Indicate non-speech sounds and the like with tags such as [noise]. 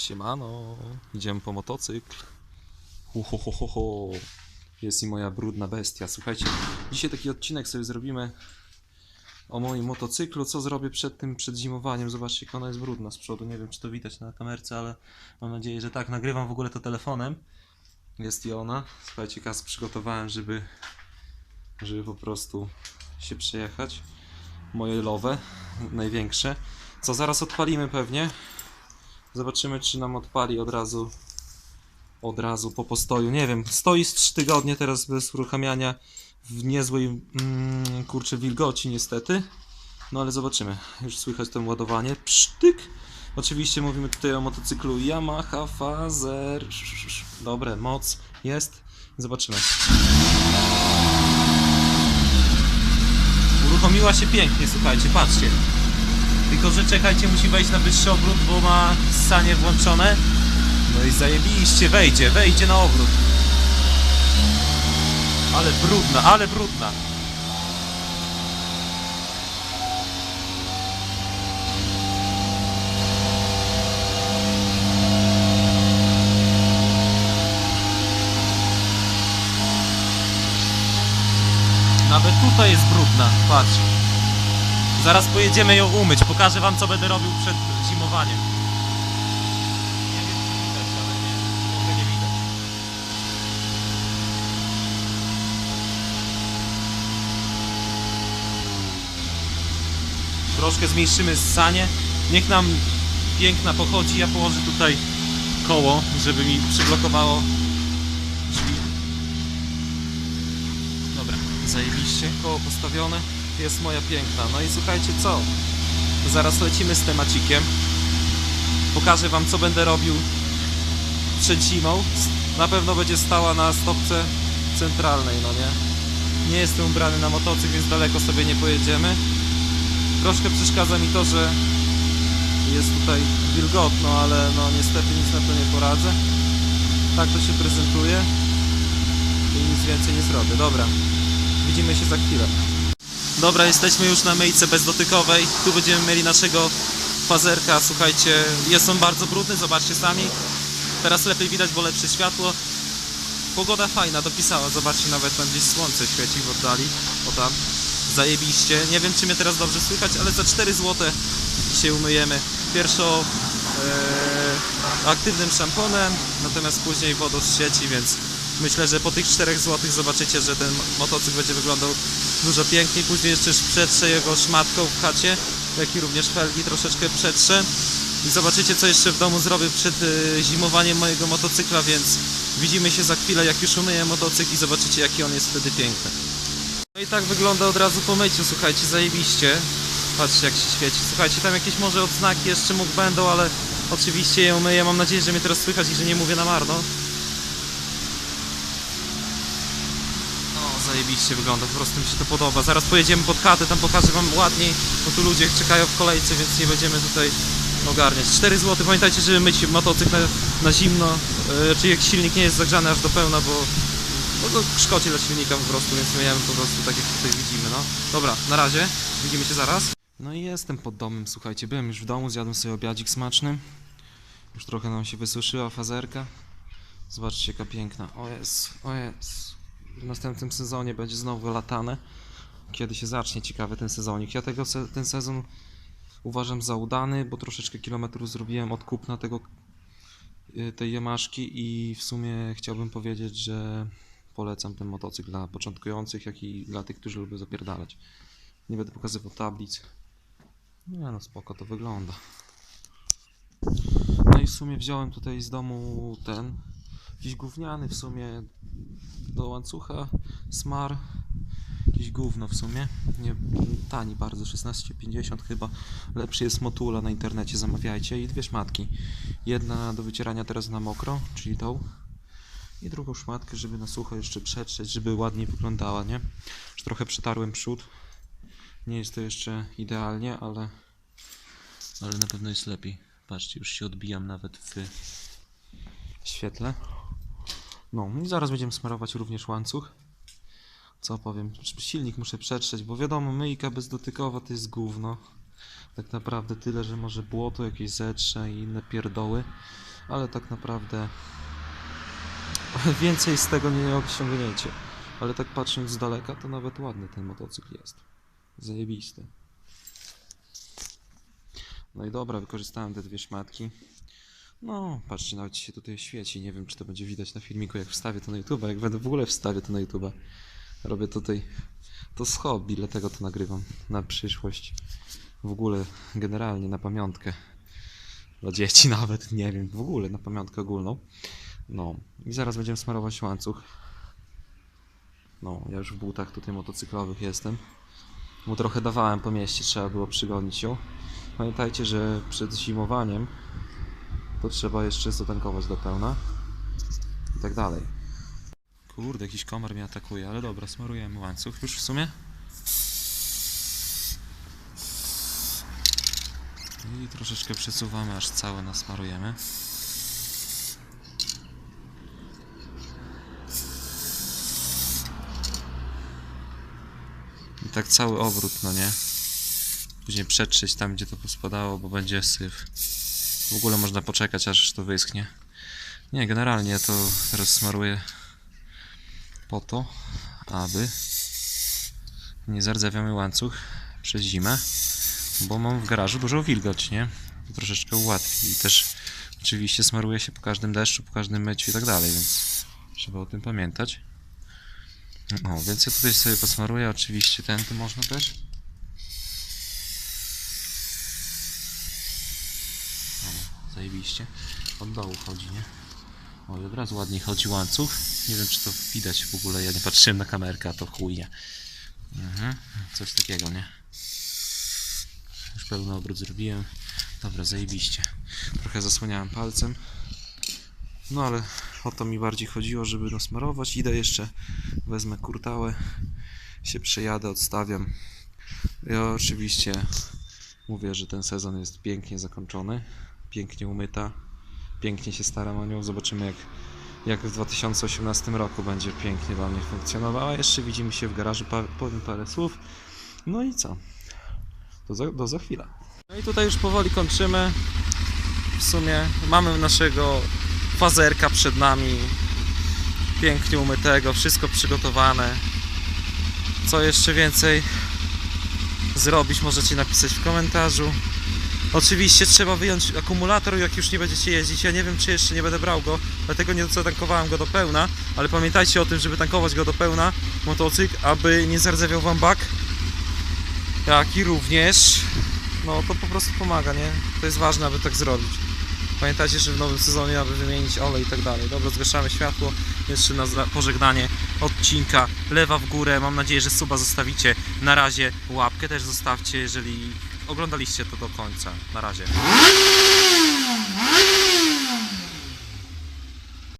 Siemano, idziemy po motocykl. Ho, ho, ho, ho. Jest i moja brudna bestia. Słuchajcie, dzisiaj taki odcinek sobie zrobimy o moim motocyklu. Co zrobię przed tym, przed zimowaniem. Zobaczcie, jak ona jest brudna z przodu. Nie wiem, czy to widać na kamerce, ale mam nadzieję, że tak. Nagrywam w ogóle to telefonem. Jest i ona. Słuchajcie, kas przygotowałem, żeby, żeby po prostu się przejechać. Moje lowe, największe. Co zaraz odpalimy pewnie. Zobaczymy, czy nam odpali od razu. Od razu po postoju. Nie wiem, stoi z 3 tygodnie teraz bez uruchamiania w niezłej mm, kurczę wilgoci niestety. No ale zobaczymy. Już słychać to ładowanie. Psztyk. Oczywiście mówimy tutaj o motocyklu Yamaha Fazer. Dobre, moc jest. Zobaczymy. Uruchomiła się pięknie, słuchajcie, patrzcie. Tylko, że czekajcie, musi wejść na wyższy obrót, bo ma ssanie włączone. No i zajebiście, wejdzie, wejdzie na obrót. Ale brudna, ale brudna. Nawet tutaj jest brudna, patrz. Zaraz pojedziemy ją umyć. Pokażę wam co będę robił przed zimowaniem. Nie wiem czy widać, ale nie, może nie widać. Troszkę zmniejszymy ssanie. Niech nam piękna pochodzi. Ja położę tutaj koło, żeby mi przyblokowało drzwi. Dobra, zajebiście. Koło postawione. Jest moja piękna. No i słuchajcie co? Zaraz lecimy z temacikiem. Pokażę wam co będę robił przed zimą. Na pewno będzie stała na stopce centralnej, no nie? Nie jestem ubrany na motocykl, więc daleko sobie nie pojedziemy. Troszkę przeszkadza mi to, że jest tutaj wilgotno, ale no niestety nic na to nie poradzę. Tak to się prezentuje i nic więcej nie zrobię. Dobra, widzimy się za chwilę. Dobra, jesteśmy już na myjce bezdotykowej. Tu będziemy mieli naszego fazerka. Słuchajcie, jest on bardzo brudny, zobaczcie sami. Teraz lepiej widać, bo lepsze światło. Pogoda fajna, dopisała. Zobaczcie, nawet tam gdzieś słońce świeci w oddali. O tam. Zajebiście. Nie wiem, czy mnie teraz dobrze słychać, ale za 4 zł się umyjemy. Pierwszo e, aktywnym szamponem, natomiast później wodą z sieci, więc myślę, że po tych 4 zł zobaczycie, że ten motocykl będzie wyglądał dużo piękniej. Później jeszcze przetrze jego szmatką w chacie, jak i również felgi troszeczkę przetrze. I zobaczycie, co jeszcze w domu zrobię przed e, zimowaniem mojego motocykla, więc widzimy się za chwilę, jak już umyję motocykl i zobaczycie, jaki on jest wtedy piękny. No i tak wygląda od razu po myciu, słuchajcie, zajebiście. Patrzcie, jak się świeci. Słuchajcie, tam jakieś może odznaki jeszcze mógł będą, ale oczywiście je umyję. Mam nadzieję, że mnie teraz słychać i że nie mówię na marno. Zajebiście wygląda, po prostu mi się to podoba. Zaraz pojedziemy pod chatę, tam pokażę wam ładniej, bo tu ludzie czekają w kolejce, więc nie będziemy tutaj ogarniać. 4 zł, pamiętajcie, żeby myć motocykl na, na zimno, yy, czy jak silnik nie jest zagrzany aż do pełna, bo no to szkodzi dla silnika po prostu, więc myjemy po prostu tak jak tutaj widzimy, no. Dobra, na razie, widzimy się zaraz. No i jestem pod domem, słuchajcie, byłem już w domu, zjadłem sobie obiadzik smaczny. Już trochę nam się wysuszyła fazerka. Zobaczcie jaka piękna, o jest, o jest. W następnym sezonie będzie znowu latane. Kiedy się zacznie ciekawy ten sezonik. Ja tego, ten sezon uważam za udany, bo troszeczkę kilometrów zrobiłem od kupna tego y, tej Yamaszki i w sumie chciałbym powiedzieć, że polecam ten motocykl dla początkujących, jak i dla tych, którzy lubią zapierdalać. Nie będę pokazywał tablic. Nie no, spoko to wygląda. No i w sumie wziąłem tutaj z domu ten, jakiś gówniany w sumie do łańcucha, smar, jakieś gówno w sumie, nie, tani bardzo, 16,50 chyba, lepszy jest Motula na internecie, zamawiajcie i dwie szmatki. Jedna do wycierania teraz na mokro, czyli tą. I drugą szmatkę, żeby na sucho jeszcze przetrzeć, żeby ładniej wyglądała, nie? Już trochę przetarłem przód. Nie jest to jeszcze idealnie, ale ale na pewno jest lepiej. Patrzcie, już się odbijam nawet w świetle. No i zaraz będziemy smarować również łańcuch. Co powiem, silnik muszę przetrzeć, bo wiadomo, myjka bezdotykowa to jest gówno. Tak naprawdę tyle, że może błoto jakieś zetrze i inne pierdoły. ale tak naprawdę [laughs] więcej z tego nie osiągniecie. Ale tak patrząc z daleka, to nawet ładny ten motocykl jest. Zajebisty. No i dobra, wykorzystałem te dwie szmatki. No, patrzcie, nawet się tutaj świeci. Nie wiem, czy to będzie widać na filmiku, jak wstawię to na YouTube. Jak będę w ogóle wstawię to na YouTube. Robię tutaj to z hobby, dlatego to nagrywam na przyszłość. W ogóle, generalnie na pamiątkę. Dla dzieci [laughs] nawet, nie wiem, w ogóle na pamiątkę ogólną. No, i zaraz będziemy smarować łańcuch. No, ja już w butach tutaj motocyklowych jestem. Mu trochę dawałem po mieście, trzeba było przygonić ją. Pamiętajcie, że przed zimowaniem to trzeba jeszcze zatankować do pełna i tak dalej. Kurde, jakiś komar mnie atakuje, ale dobra, smarujemy łańcuch już w sumie. I troszeczkę przesuwamy, aż całe nasmarujemy. I tak cały obrót, no nie? Później przetrzeć tam, gdzie to pospadało, bo będzie syf. W ogóle można poczekać, aż to wyschnie. Nie, generalnie to teraz smaruję po to, aby nie zardzewiamy łańcuch przez zimę, bo mam w garażu dużo wilgoć, nie? To troszeczkę ułatwi i też oczywiście smaruje się po każdym deszczu, po każdym myciu i tak dalej, więc trzeba o tym pamiętać. No, więc ja tutaj sobie posmaruję, oczywiście tędy można też. O, zajebiście. Od dołu chodzi, nie? O, i od razu ładniej chodzi łańcuch. Nie wiem, czy to widać w ogóle. Ja nie patrzyłem na kamerkę, to chujnie. Mhm, coś takiego, nie? Już pełny obrót zrobiłem. Dobra, zajebiście. Trochę zasłaniałem palcem. No ale o to mi bardziej chodziło, żeby nasmarować. Idę jeszcze, wezmę kurtałę, się przejadę, odstawiam. Ja oczywiście mówię, że ten sezon jest pięknie zakończony, pięknie umyta, pięknie się staram o nią. Zobaczymy jak, jak w 2018 roku będzie pięknie dla mnie funkcjonowała. Jeszcze widzimy się w garażu, powiem parę słów. No i co? Do za, do za chwilę. No i tutaj już powoli kończymy. W sumie mamy naszego fazerka przed nami. Pięknie umytego, wszystko przygotowane. Co jeszcze więcej zrobić, możecie napisać w komentarzu. Oczywiście trzeba wyjąć akumulator, jak już nie będziecie jeździć. Ja nie wiem, czy jeszcze nie będę brał go, dlatego nie zatankowałem go do pełna. Ale pamiętajcie o tym, żeby tankować go do pełna, motocykl, aby nie zardzewiał wam bak. Jak i również, no to po prostu pomaga, nie? To jest ważne, aby tak zrobić. Pamiętajcie, że w nowym sezonie, aby wymienić olej i tak dalej. Dobra, zgaszamy światło. Jeszcze na pożegnanie odcinka. Lewa w górę. Mam nadzieję, że suba zostawicie. Na razie łapkę też zostawcie, jeżeli oglądaliście to do końca. Na razie.